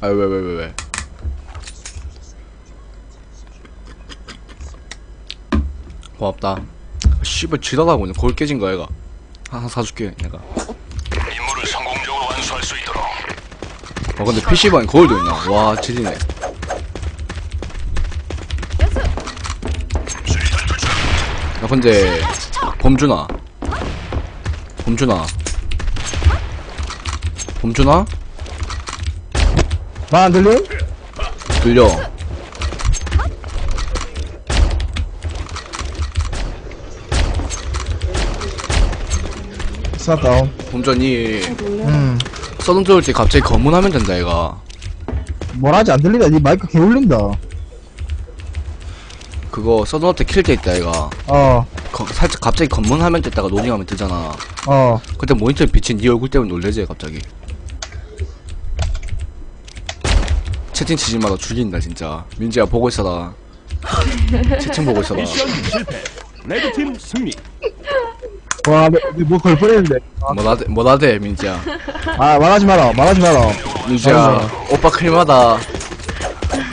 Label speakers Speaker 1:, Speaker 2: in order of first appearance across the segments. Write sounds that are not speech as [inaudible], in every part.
Speaker 1: 아왜왜 왜 왜? 고맙다. 씨발 지랄하고 있네. 골 깨진 거야 얘가. 하나 사줄게 내가.
Speaker 2: 임무를 성공적으로 완수할 수 있도록
Speaker 1: 어 근데 PC방에 거울도 있나? 와 지리네. 야 근데 범준아. 범준아. 범준아?
Speaker 3: 말 안 들림?
Speaker 1: 들려.
Speaker 3: 쌌다운.
Speaker 1: 범준이
Speaker 3: 음.
Speaker 1: 서든 들어올 때 갑자기 검문하면 된다 얘가.
Speaker 3: 뭐라지 안 들린다. 니 마이크 개 울린다.
Speaker 1: 그거 서든업 때킬때 있다 얘가.
Speaker 3: 어,
Speaker 1: 거- 살짝 갑자기 검문하면 됐다가 로딩하면 뜨잖아.
Speaker 3: 어.
Speaker 1: 그때 모니터에 비친 네 얼굴 때문에 놀래지 갑자기. 채팅 치지 마라 죽인다 진짜. 민지야 보고 있어라. [laughs] 채팅 보고 있어라.
Speaker 2: 미션 실패 레드팀 승리
Speaker 3: 와, 내- 내뭐 걸 뻔했는데.
Speaker 1: 뭐라대 뭐라대 민지야.
Speaker 3: 아, 말하지 마라. 말하지 마라.
Speaker 1: 민지야 오빠 클마다.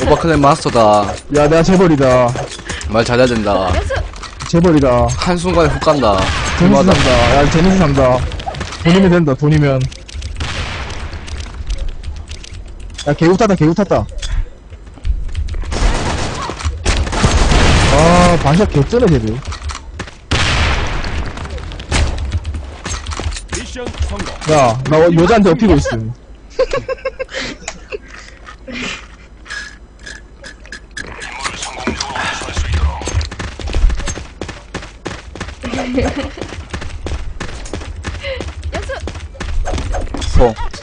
Speaker 1: 오빠 클랜 마스터다.
Speaker 3: 야, 내가 재벌이다.
Speaker 1: 말 잘해야 된다.
Speaker 3: 재벌이다.
Speaker 1: 한순간에 훅 간다.
Speaker 3: 재밌어. 산다. 야, 재밌어 산다. 돈이면 된다. 돈이면. 야, 개구 탔다. 개구 탔다. 아, 반샷 개쩌네, 쟤들.
Speaker 2: 미션 성공
Speaker 3: 야, 나 [laughs] 어- 여자한테 업히고 있음.
Speaker 2: 임무를 성공적으로 완수할 수 있도록
Speaker 1: 포.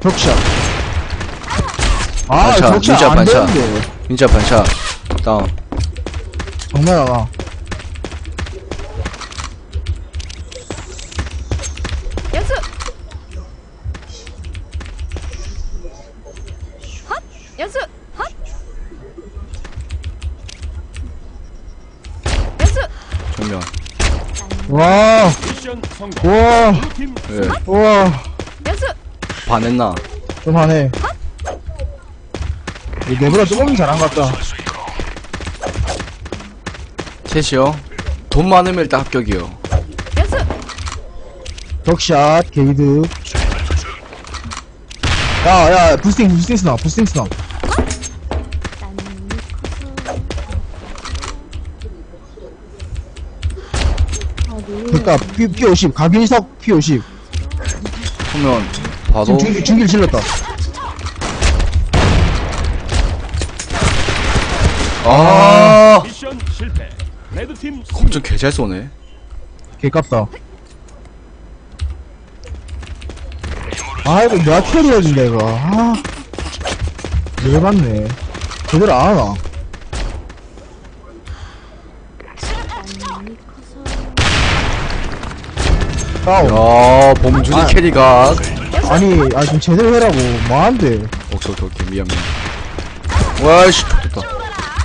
Speaker 3: 격샷. 아,
Speaker 1: 반샷,
Speaker 3: 격샷
Speaker 1: 진짜
Speaker 3: 안
Speaker 1: 반샷.
Speaker 3: 되는데.
Speaker 1: 민지야 반샷. 다운.
Speaker 3: 장난하나.
Speaker 4: 연수 헛 연수 헛 연수
Speaker 1: 정면.
Speaker 3: 와,
Speaker 2: 미션 성공
Speaker 3: 와,
Speaker 2: 팀
Speaker 1: 예.
Speaker 3: 와.
Speaker 1: 반했나?
Speaker 3: 좀 하네. 얘 내보다 조금 잘한 것 같다.
Speaker 1: 셋이요. 돈 많으면 일단 합격이요.
Speaker 3: 덕샷, 게이드. 야, 야, 부스팅, 부스팅 스나, 부스팅 스나. 그니까, P, P50, 각인석 P50.
Speaker 1: 그러면
Speaker 3: 지금 중길, 중길 질렀다.
Speaker 1: 아,
Speaker 2: 미션 실패 레드팀 승리
Speaker 1: 엄청 개잘 쏘네.
Speaker 3: 개깝다. 아, 이거 내가 캐리해 준다, 이거. 아. 내가 봤네. 제대로 안 하나. 다운.
Speaker 1: 야, 범준이
Speaker 3: 아.
Speaker 1: 캐리가.
Speaker 3: 아니, 아, 좀 제대로 해라고. 뭐한데?
Speaker 1: 오케이, 오케이, 오케이. 미안, 미안. 와이씨, 됐다.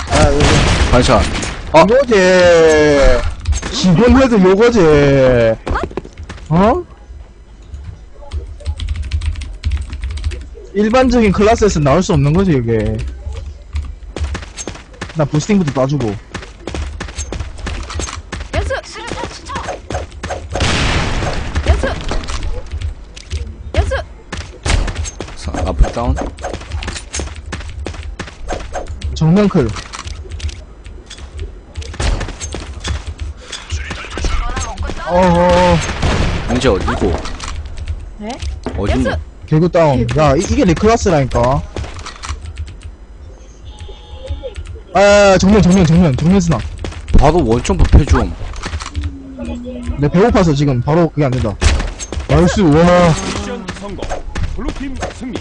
Speaker 3: 아, 이거.
Speaker 1: 반샷. 아,
Speaker 3: 요거제. 지금 해도 요거제. 어? 일반적인 클래스에서 나올 수 없는 거지, 이게. 나 부스팅부터 놔주고.
Speaker 1: 다운.
Speaker 3: 정면 클. 어어,
Speaker 1: 민지 어디고?
Speaker 4: 네? 연수
Speaker 3: 개구 다운. 야, 이, 이게 내 클래스라니까. 아, 정면, 정면, 정면, 정면 스나.
Speaker 1: 바로 원점프 패줌.
Speaker 3: 내 배고파서 지금 바로 그게 안 된다. 나이스, 와.
Speaker 2: 미션 성공 블루팀 승리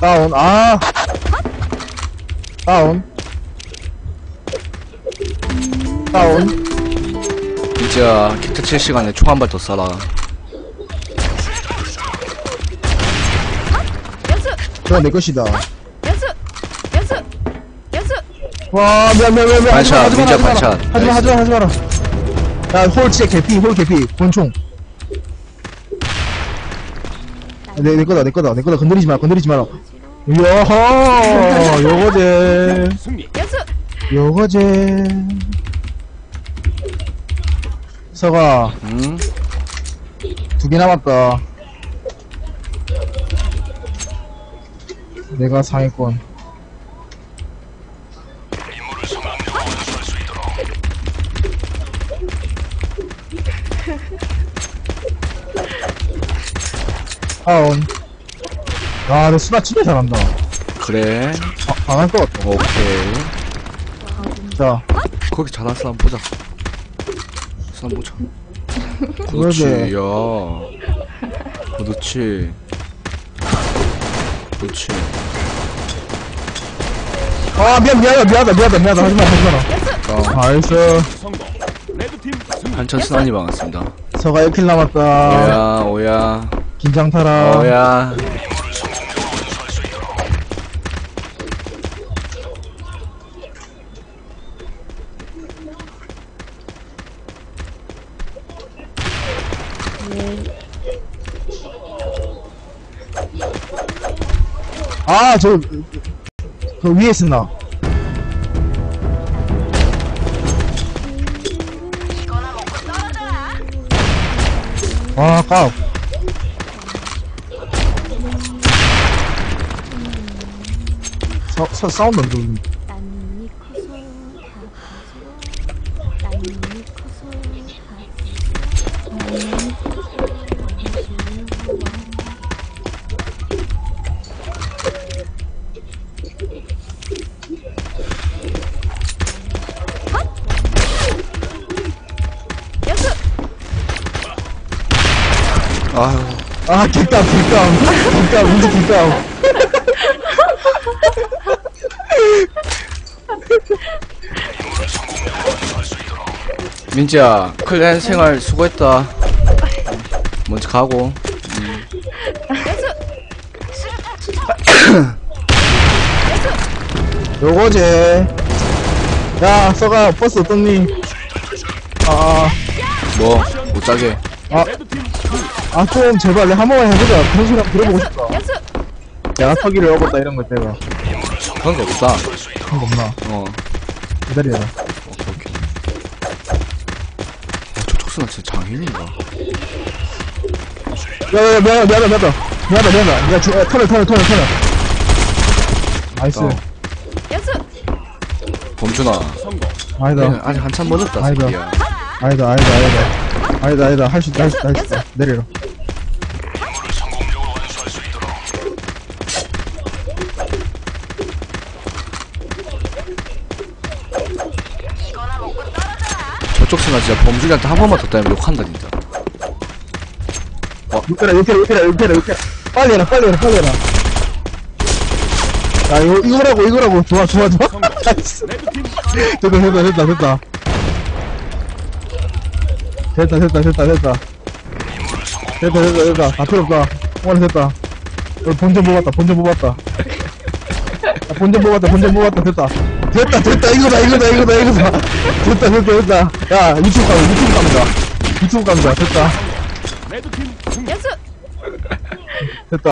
Speaker 3: 다운, 아. 다운. 다운.
Speaker 1: 민지야, 키트 칠 시간에 총 한 발 더 쏴라.
Speaker 3: 저거 내 것이다. 와, 미안, 미안, 미안, 미안.
Speaker 1: 반샷,
Speaker 3: 하지 마라,
Speaker 1: 민지야,
Speaker 3: 하지 마라.
Speaker 1: 반샷.
Speaker 3: 하지 마, 하지 마, 하지 마라. 야, 홀 진짜 개피, 홀 개피, 권총. 내, 내 거다, 내 거다, 내 거다. 건드리지 마라, 건드리지 마라.
Speaker 2: 승리.
Speaker 4: 연수
Speaker 3: 요거제. 서가,
Speaker 1: 응?
Speaker 3: 두 개 남았다. 내가 상위권. 다운. 야, 내 수다 진짜 잘한다.
Speaker 1: 그래
Speaker 3: 아, 강할 것 같아.
Speaker 1: 오케이
Speaker 3: 자,
Speaker 1: 거기 잘한 사람 보자 사람 보자
Speaker 3: 그러게.
Speaker 1: 그렇지 야 그렇지 그렇지
Speaker 3: 아, 미안, 미안하다, 미안하다, 미안하다, 미안하다. 하지 마라, 하지 마라.
Speaker 4: 연수
Speaker 1: 어,
Speaker 3: 나이스.
Speaker 2: 성공. 레드팀 승리.
Speaker 1: 한천 스나니 반갑습니다
Speaker 3: 서가 1킬 남았다.
Speaker 1: 오야 오야
Speaker 3: 긴장 타라.
Speaker 1: 오야
Speaker 3: 아, 저, 그 위에 있었나? 와, 까. 서, 서, 사운드
Speaker 4: 안다 연수
Speaker 1: 아유
Speaker 3: 아, 객감, 객감. 객감, 문제 객감.
Speaker 1: 민지야 클랜 생활 수고했다 먼저 가고
Speaker 4: 연수
Speaker 3: 요거제. 야, 서가 버스 어떻니? 아,
Speaker 1: 뭐 못 자게
Speaker 2: 레드팀 승리.
Speaker 3: 아, 좀 제발, 내한 번만 해보자. 그런 소리 한번 들어보고 싶다. 내가 서기를 얻었다, 이런 거 때가.
Speaker 1: 그런 거 없다
Speaker 3: 그런 거 없나?
Speaker 1: 어
Speaker 3: 기다려라.
Speaker 1: 오케이 오케이 아, 저 촉수는 진짜 장인인가
Speaker 3: 야, 야, 미안하다, 미안하다, 미안하다. 미안하다, 미안하다. 야, 주, 야, 터널, 터널, 터널, 터널. 나이스.
Speaker 1: 어.
Speaker 4: 연수
Speaker 1: 범준아
Speaker 2: 성공.
Speaker 3: 아니다.
Speaker 1: 아직 한참 멀었다
Speaker 3: 아이고.
Speaker 1: 새끼야
Speaker 3: 아니다, 아니다, 아니다. 아니다, 아니다. 할 수 있다, 할 수 있다, 할 수 있다. 내려라.
Speaker 1: 수나 진짜 범준이한테 한 번만 더 따면 욕한다 진짜
Speaker 3: 욕해라, 욕해라, 욕해라, 욕해라, 욕해라. 빨리 해라, 빨리 해라, 빨리 해라. 야, 이거, 이거라고, 이거라고. 좋아, 좋아, 좋아. [laughs] 됐다, 됐다, 됐다, 됐다. 됐다, 됐다, 됐다, 됐다. 됐다, 됐다, 됐다. 다 필요 없다. 오늘 됐다. 본전 뽑았다, 본전 뽑았다. 야, 본전 뽑았다, 본전 뽑았다, 됐다. 됐다, 됐다, 이거다, 이거다, 이거다, 이거다. 됐다, 됐다, 됐다. 야, 유튜브 가면, 유튜브 갑니다. 유튜브 갑니다, 됐다.
Speaker 2: 레드팀 승리.
Speaker 4: 연수